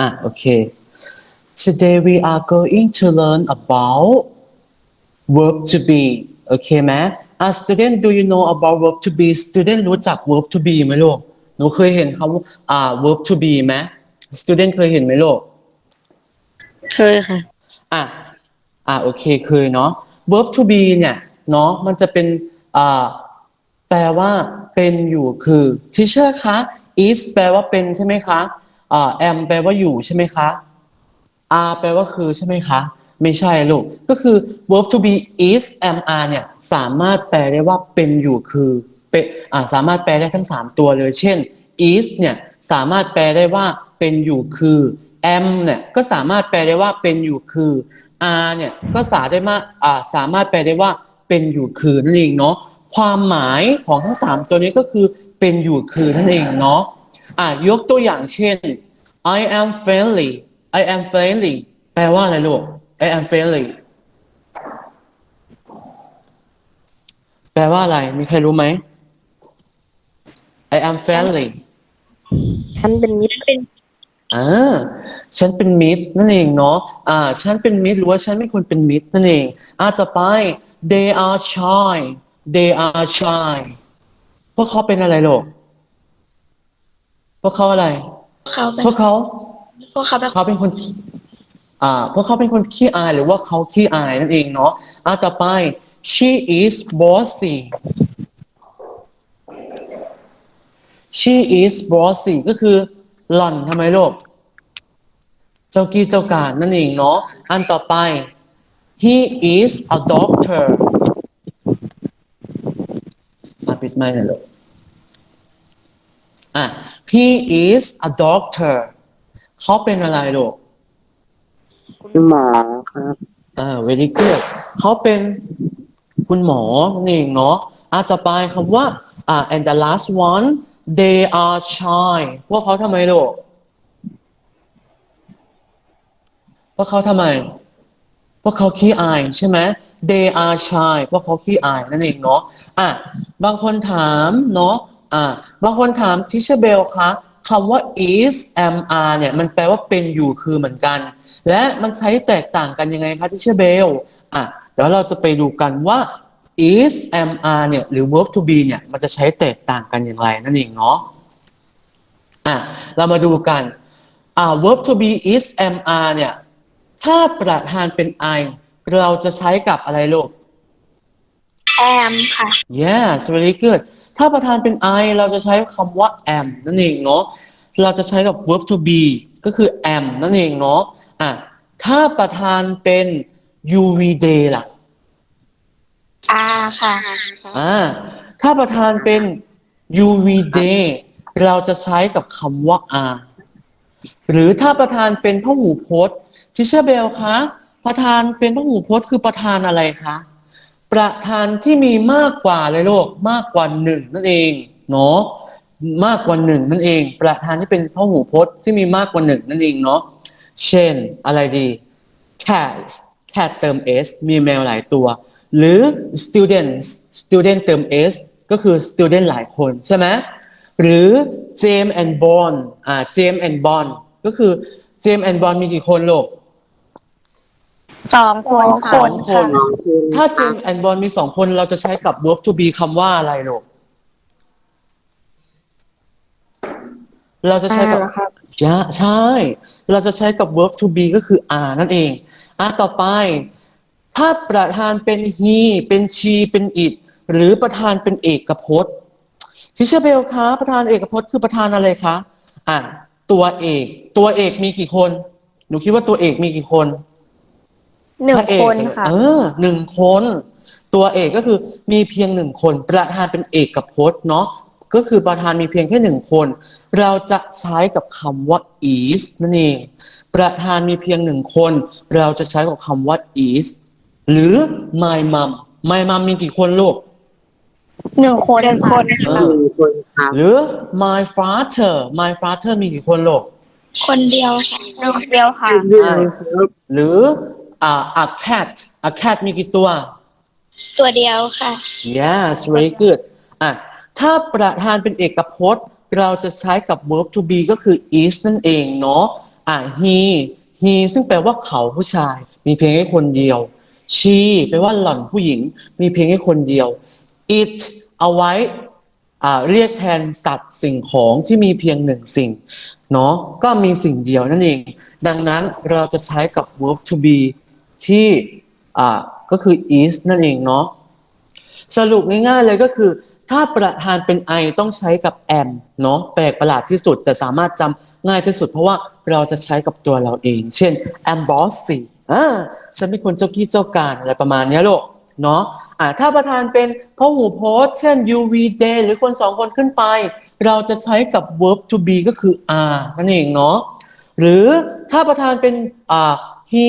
อะโอเค today we are going to learn about verb to be โอเคไหมอะ student do you know about verb to be student รู้จัก verb to be ไหมลูกหนูเคยเห็นคำอ่า verb to be ไหม student เคยเห็นไหมลูกเคยค่ะ อะอะโอเคเคยเนาะ verb to be เนี่ยเนาะมันจะเป็นอ่าแปลว่า เป็นอยู่คือ teacher คะ is แปลว่าเป็นใช่ไหมคะอ่า am แปลว่าอยู่ใช่ไหมคะ are แปลว่าคือใช่ไหมคะ ไม่ใช่ลูก ก็คือ verb to be is am are เนี่ยสามารถแปลได้ว่าเป็นอยู่คือเป็นอ่าสามารถแปลได้ทั้ง 3 ตัวเลย เช่น is เนี่ยสามารถแปลได้ว่าเป็นอยู่คือ am เนี่ยก็สามารถแปลได้ว่าเป็นอยู่คือ are เนี่ยก็สาได้มาอ่าสามารถแปลได้ว่าเป็นอยู่คือนั่นเองเนาะ ความหมายของทั้ง3ตัวนี้ก็คือเป็นอยู่คือนั่นเองเนาะอ่ายกตัวอย่างเช่น I am friendly I am friendly แปลว่าอะไรลูก I am friendly แปลว่าอะไร มีใครรู้ไหม I am friendly ฉันเป็นมิตรเป็นอ่าฉันเป็นมิตรนั่นเองเนาะอ่า ฉันเป็นมิตรหรือว่าฉันไม่ควรเป็นมิตรนั่นเอง อาจจะไป they are shy they are shy พวกเขาเป็นอะไรลูกพวกเขาอะไร เขาเป็นพวกเขาพวกเขาเป็นเขาเป็นคนขี้อ่า พวกเขาเป็นคนขี้อายหรือว่าเขาขี้อายนั่นเองเนาะอ่าต่อไป she is bossy she is bossy ก็คือหล่อนทำไมลูกเจ้ากี้เจ้าการนั่นเองเนาะ อันต่อไป he is a doctor มา ปิดไมค์หน่อยลูกอะ he is a doctor เขาเป็นอะไรลูกหมอครับอ่า very good เขาเป็นคุณหมอนั่นเองเนาะอาจจะไปคำว่าอ่า and the last one they are shy พวกเขาทำไมลูกพวกเขาทำไม พวกเขาขี้อายใช่ไหม they are shy พวกเขาขี้อายนั่นเองเนาะอะบางคนถามเนาะอะบางคนถามทิชเบลคะคำว่า is am are เนี่ยมันแปลว่าเป็นอยู่คือเหมือนกัน และมันใช้แตกต่างกันยังไงคะทิชเบลอะเดี๋ยวเราจะไปดูกันว่า is am are เนี่ยหรือ verb to be เนี่ยมันจะใช้แตกต่างกันอย่างไรนั่นเองเนาะอะเรามาดูกันอ่า verb to be is am are เนี่ยถ้าประธานเป็น I เราจะใช้กับอะไรลูกแอมค่ะ yes very good ถ้าประธานเป็น I เราจะใช้คำว่า am นั่นเองเนาะ เราจะใช้กับ verb to be ก็คือ am นั่นเองเนาะ อะ ถ้าประธานเป็น uv day ล่ะอาค่ะ อ่า ถ้าประธานเป็น uv day เราจะใช้กับคำว่า are หรือถ้าประธานเป็นพหูพจน์ทิเชอร์เบลคะ ประธานเป็นพหูพจน์คือประธานอะไรคะประธานที่มีมากกว่าเลยโลกมากกว่าหนึ่งนั่นเองเนาะมากกว่าหนึ่งนั่นเอง ประธานที่เป็นพหูพจน์ที่มีมากกว่าหนึ่งนั่นเองเนาะเช่นอะไรดี cat cat เติม s มีแมวหลายตัว หรือ student student เติม s ก็คือ student หลายคนใช่ไหมหรือ James and Bond อ่า James and Bond ก็คือ James and Bond มีกี่คนโลก สองคนสองคนน้องคุณถ้า James and Bond มีสองคนเราจะใช้กับ verb to be คำว่าอะไรลูกเราจะใช้กับครับใช่ใช่ เราจะใช้กับ verb to be ก็คือ are นั่นเองอะต่อไป ถ้าประธานเป็น he เป็น she เป็น it หรือประธานเป็นเอกพจน์ทิเชอร์เบลคะประธานเอกพจน์คือประธานอะไรคะ อะ ตัวเอก ตัวเอกมีกี่คน หนูคิดว่าตัวเอกมีกี่คน ห นึ่งพระเอกคนค่ะ เออหนึ่งคน ตัวเอกก็คือมีเพียงหนึ่งคน ประธานเป็นเอกพจน์เนาะก็คือประธานมีเพียงแค่หนึ่งคน เราจะใช้กับคำว่า is นั่นเอง ประธานมีเพียงหนึ่งคน เราจะใช้กับคำว่า is หรือ my mom my mom มีกี่คนลูก หนึ่งคนหนึ่งคนเออมีคนครับหรือ my father my father มีกี่คนลูก คนเดียวค่ะหนึ่งเดียวค่ะเรื่องครับหรือ อ่า a cat a cat มีกี่ตัว ตัวเดียวค่ะ Yes very good อะถ้าประธานเป็นเอกพจน์ เราจะใช้กับ verb to be ก็คือ is นั่นเองเนาะอะ he he ซึ่งแปลว่าเขาผู้ชาย มีเพียงแค่คนเดียว she แปลว่าหล่อนผู้หญิง มีเพียงแค่คนเดียว it เอาไว้อ่าเรียกแทนสัตว์สิ่งของที่มีเพียงหนึ่งสิ่งเนาะก็มีสิ่งเดียวนั่นเอง ดังนั้นเราจะใช้กับ verb to be ที่อ่าก็คือ is นั่นเองเนาะสรุปง่ายๆเลยก็คือ ถ้าประธานเป็น I ต้องใช้กับ am เนาะแปลกประหลาดที่สุด แต่สามารถจำง่ายที่สุด เพราะว่าเราจะใช้กับตัวเราเอง เช่น am bossy อ่าฉันเป็นคนเจ้ากี้เจ้าการอะไรประมาณนี้ยลูกเนาะอ่าถ้าประธานเป็นพหูพจน์เช่น you we they หรือคนสองคนขึ้นไป เราจะใช้กับ verb to be ก็คือ are นั่นเองเนาะหรือถ้าประธานเป็นอ่า he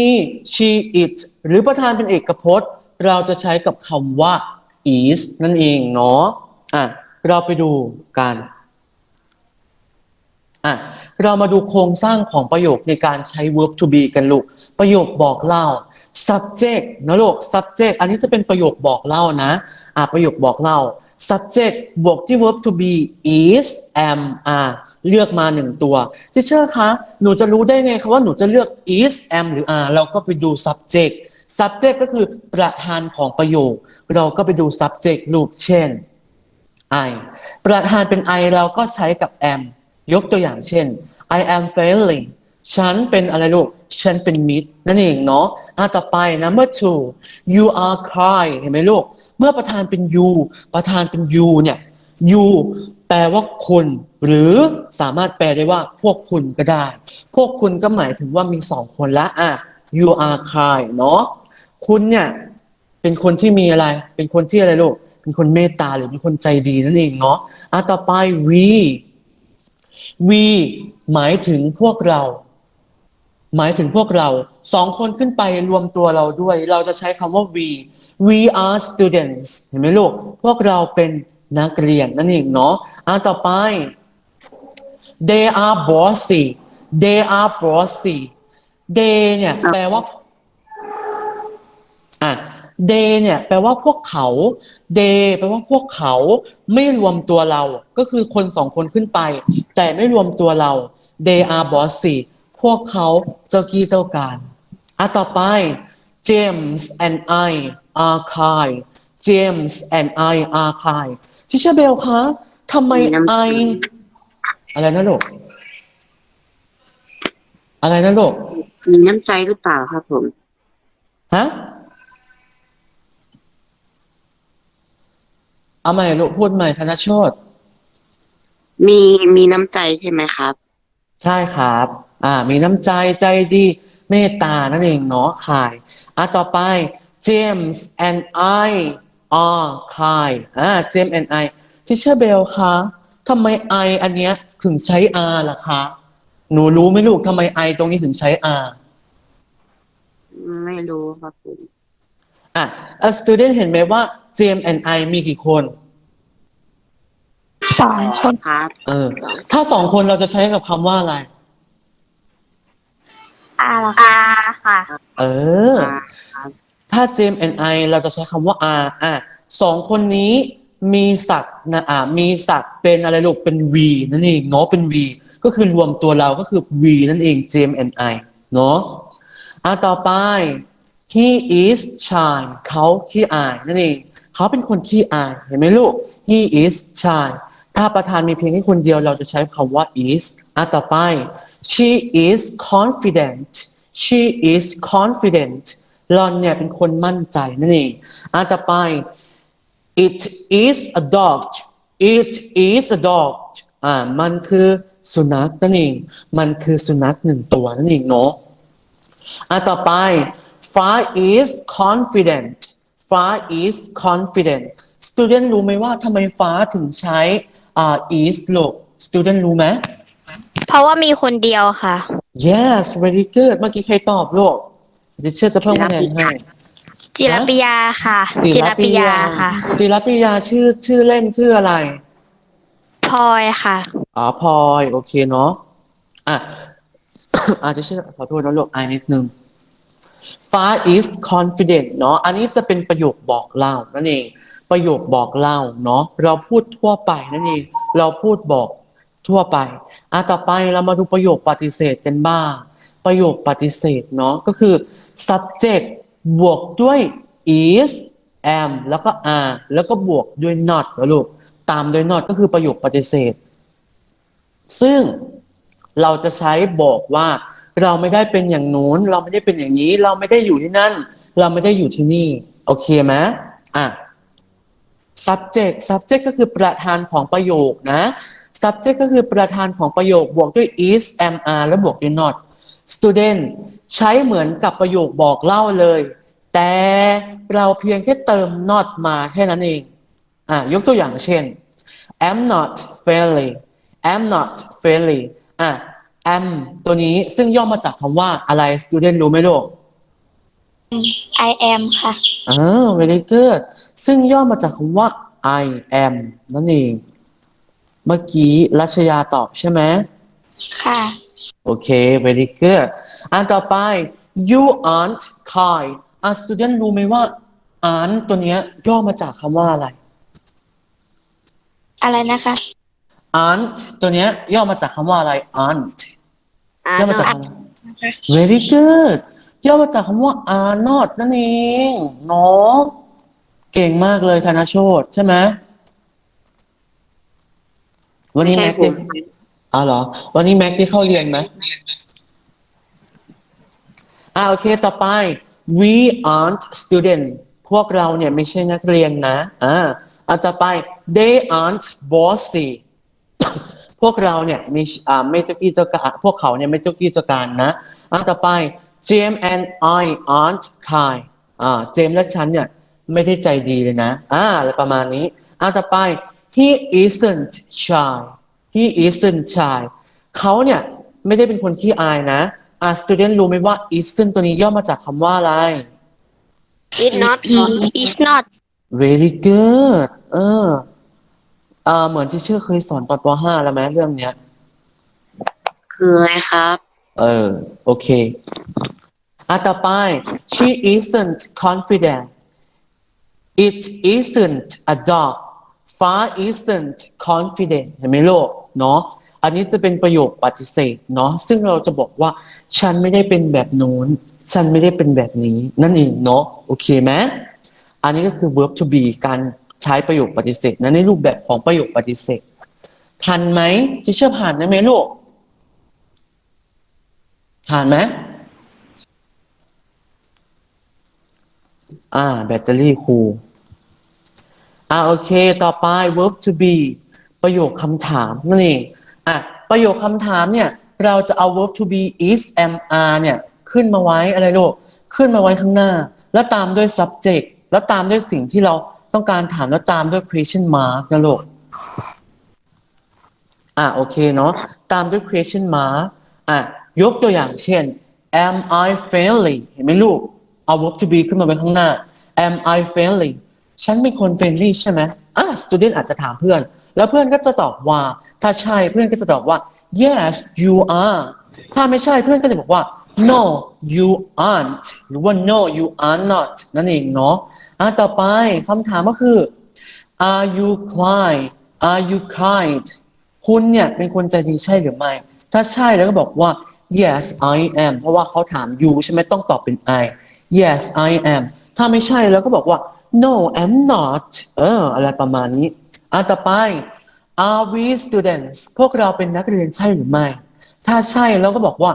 she it หรือประธานเป็นเอกพจน์ เราจะใช้กับคำว่า is นั่นเองเนาะอะเราไปดูกันอะเรามาดูโครงสร้างของประโยคในการใช้ verb to be กันลูก ประโยคบอกเล่า subject นะลูก subject อันนี้จะเป็นประโยคบอกเล่านะ อะประโยคบอกเล่า subject บวกที่ verb to be is am are เลือกมาหนึ่งตัวที่เชื่อคะ หนูจะรู้ได้ไงคะว่าหนูจะเลือก is am หรือ are เราก็ไปดู subject subject ก็คือประธานของประโยค เราก็ไปดู subject ลูกเช่น I ประธานเป็น I เราก็ใช้กับ am ยกตัวอย่างเช่น I am failing ฉันเป็นอะไรลูก ฉันเป็นมิดนั่นเองเนาะอะต่อไป number two you are cry เห็นไหมลูก เมื่อประธานเป็น you ประธานเป็น you เนี่ย you แปลว่าคุณหรือสามารถแปลได้ว่าพวกคุณก็ได้ พวกคุณก็หมายถึงว่ามีสองคนละอะ you are cry เนาะคุณเนี่ย เป็นคนที่มีอะไร เป็นคนที่อะไรลูก เป็นคนเมตตาหรือเป็นคนใจดีนั่นเองเนาะอะต่อไป we we หมายถึงพวกเรา หมายถึงพวกเราสองคนขึ้นไปรวมตัวเราด้วย เราจะใช้คำว่า we we are students เห็นไหมลูก พวกเราเป็นนักเรียนนั่นเองเนาะอะต่อไป they are bossy they are bossy they เนี่ยแปลว่าอะ they เนี่ยแปลว่าพวกเขา they แปลว่าพวกเขาไม่รวมตัวเรา ก็คือคนสองคนขึ้นไป แต่ไม่รวมตัวเรา they are bossy พวกเขาเจ้ากี้เจ้าการอะต่อไป James and I are kind James and I are kind ทิชเบลคะทำไม I อะไรนะลูกอะไรนะลูกมีน้ำใจหรือเปล่าครับผม ฮะ เอาใหม่ลูกพูดใหม่ธนโชตมีมีน้ำใจใช่ไหมครับ ใช่ครับ อ่ามีน้ำใจใจดีเมตตานั่นเองเนาะขายอะต่อไป James and I are kind อ่า James and I ทิเชอร์เบลคะทำไม I อันเนี้ยถึงใช้ R ล่ะคะ หนูรู้ไหมลูกทำไม I ตรงนี้ถึงใช้ R ไม่รู้ครับผมอะ a student เห็นไหมว่า James and I มีกี่คนสองคนครับ เออ ถ้าสองคนเราจะใช้กับคำว่าอะไร อาละอาค่ะ เออ ถ้า James and I เราจะใช้คำว่า R อะสองคนนี้มีศักดิ์นะอ่ามีศักดิ์เป็นอะไรลูกเป็น V นั่นเองเนาะเป็น V ก็คือรวมตัวเราก็คือ V นั่นเอง James and I เนาะอะต่อไป he is shy เขาขี้อายนั่นเองเขาเป็นคนขี้อายเห็นไหมลูก he is shy ถ้าประธานมีเพียงแค่คนเดียวเราจะใช้คำว่า is อะต่อไป she is confident she is confident หลอนเนี่ยเป็นคนมั่นใจนั่นเองอะต่อไป it is a dog it is a dog อ่ามันคือสุนัขนั่นเอง มันคือสุนัขหนึ่งตัวนั่นเองเนาะอะต่อไป far is confident far is confident student รู้ไหมว่าทำไมฟ้าถึงใช้อ่า is ลูก student รู้ไหม เพราะว่ามีคนเดียวค่ะ yes very good เมื่อกี้ใครตอบลูกดิเชอร์จะเพิ่มคะแนนให้ จิรปิยาค่ะ จิรปิยาค่ะจิรปิยาชื่อชื่อเล่นชื่ออะไร พลอยค่ะ อ๋อพลอยโอเคเนาะ อะ อาจจะเชื่อขอโทษนะลูกอายนิดนึง Far is confident เนาะ อันนี้จะเป็นประโยคบอกเล่านั่นเอง ประโยคบอกเล่าเนาะ เราพูดทั่วไปนั่นเอง เราพูดบอก ทั่วไปอะต่อไปเรามาดูประโยคปฏิเสธกันบ้าง ประโยคปฏิเสธเนาะก็คือ subject บวกด้วย is am แล้วก็ are แล้วก็บวกด้วย not นะลูก ตามด้วย not ก็คือประโยคปฏิเสธ ซึ่งเราจะใช้บอกว่า เราไม่ได้เป็นอย่างนู้น เราไม่ได้เป็นอย่างนี้ เราไม่ได้อยู่ที่นั่น เราไม่ได้อยู่ที่นี่ โอเคไหมอะ subject subject ก็คือประธานของประโยคนะ subject ก็คือประธานของประโยคบวกด้วย is am are แล้วบวกด้วย not student ใช้เหมือนกับประโยคบอกเล่าเลย แต่เราเพียงแค่เติม not มาแค่นั้นเองอะยกตัวอย่างเช่น am not friendly am not friendly อะ am ตัวนี้ซึ่งย่อมาจากคำว่าอะไร student รู้ไหมลูก I am ค่ะ อ่า very good ซึ่งย่อมาจากคำว่า I am นั่นเอง เมื่อกี้รัชยาตอบใช่ไหมค่ะ โอเค very good อันต่อไป you aren't kind อะ student รู้ไหมว่า aren't ตัวเนี้ยย่อมาจากคำว่าอะไร อะไรนะคะ aren't ตัวเนี้ยย่อมาจากคำว่าอะไร aren't อ่าย่อมาจากคำว่า very good ย่อมาจากคำว่า are not นั่นเองเนาะเก่งมากเลยธนโชตใช่ไหม วันนี้ใช่แม็กผได้มอ้าวเหรอ วันนี้แม็กได้เข้าเรียนไหมอ่าโอเคต่อไป we aren't student พวกเราเนี่ยไม่ใช่นักเรียนนะอ่าอันต่อไป they aren't bossy พวกเราเนี่ยมีอ่าไม่เจ้ากี้เจ้าการพวกเขาเนี่ยไม่เจ้ากี้เจ้าการนะอันต่อไป James and I aren't kind อ่าเจมส์และฉันเนี่ยไม่ได้ใจดีเลยนะอ่าอะไรประมาณนี้อันต่อไป he isn't shy he isn't shy เขาเนี่ยไม่ได้เป็นคนขี้อายนะอ่า student รู้ไหมว่า isn't ตัวนี้ย่อมาจากคำว่าอะไร is not is not very good เอออ่าเหมือนที่เชื่อเคยสอนตอนป .5 แล้วไหมเรื่องเนี้ย คืออะไรครับ เออ โอเคอะต่อไป she isn't confident it isn't a dog far isn't confident เห็นไหมลูกเนาะอันนี้จะเป็นประโยคปฏิเสธเนาะซึ่งเราจะบอกว่า ฉันไม่ได้เป็นแบบนู้น ฉันไม่ได้เป็นแบบนี้ นั่นเองเนาะโอเคไหมอันนี้ก็คือ verb to be การใช้ประโยคปฏิเสธนะในรูปแบบของประโยคปฏิเสธ ทันไหมที่เชื่อผ่านได้ไหมลูกผ่านไหมอ่า แบตเตอรี่คูล อ่าโอเค ต่อไป verb to be ประโยคคำถามนั่นเองอะประโยคคำถามเนี่ย เราจะเอา verb to be is am are เนี่ย ขึ้นมาไว้อะไรลูกขึ้นมาไว้ข้างหน้า แล้วตามด้วย subject แล้วตามด้วยสิ่งที่เราต้องการถามแล้วตามด้วย question mark นะลูกอะโอเคเนาะตามด้วย question mark อะยกตัวอย่างเช่น am I friendly เห็นไหมลูก เอา verb to be ขึ้นมาไว้ข้างหน้า am I friendly ฉันเป็นคน friendly ใช่ไหมอะ student อาจจะถามเพื่อน แล้วเพื่อนก็จะตอบว่า ถ้าใช่เพื่อนก็จะตอบว่า yes you are ถ้าไม่ใช่เพื่อนก็จะบอกว่า no you aren't หรือว่า no you are not นั่นเองเนาะอะต่อไปคำถามก็คือ are you kind are you kind คุณเนี่ยเป็นคนใจดีใช่หรือไม่ ถ้าใช่แล้วก็บอกว่า yes I am เพราะว่าเขาถาม you ใช่ไหมต้องตอบเป็น I yes I am ถ้าไม่ใช่แล้วก็บอกว่า no I'm not เออ อะไรประมาณนี้อะต่อไป are we students พวกเราเป็นนักเรียนใช่หรือไม่ ถ้าใช่แล้วก็บอกว่า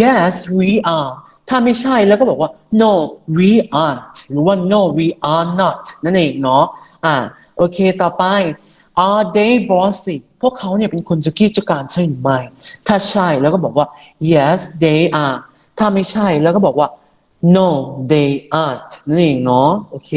yes we are ถ้าไม่ใช่แล้วก็บอกว่า no we aren't หรือว่า no we are not นั่นเองเนาะอ่าโอเคต่อไป are they bossy พวกเขาเนี่ยเป็นคนจุกี้จุการใช่หรือไม่ ถ้าใช่แล้วก็บอกว่า yes they are ถ้าไม่ใช่แล้วก็บอกว่า no they aren't นั่นเองเนาะโอเค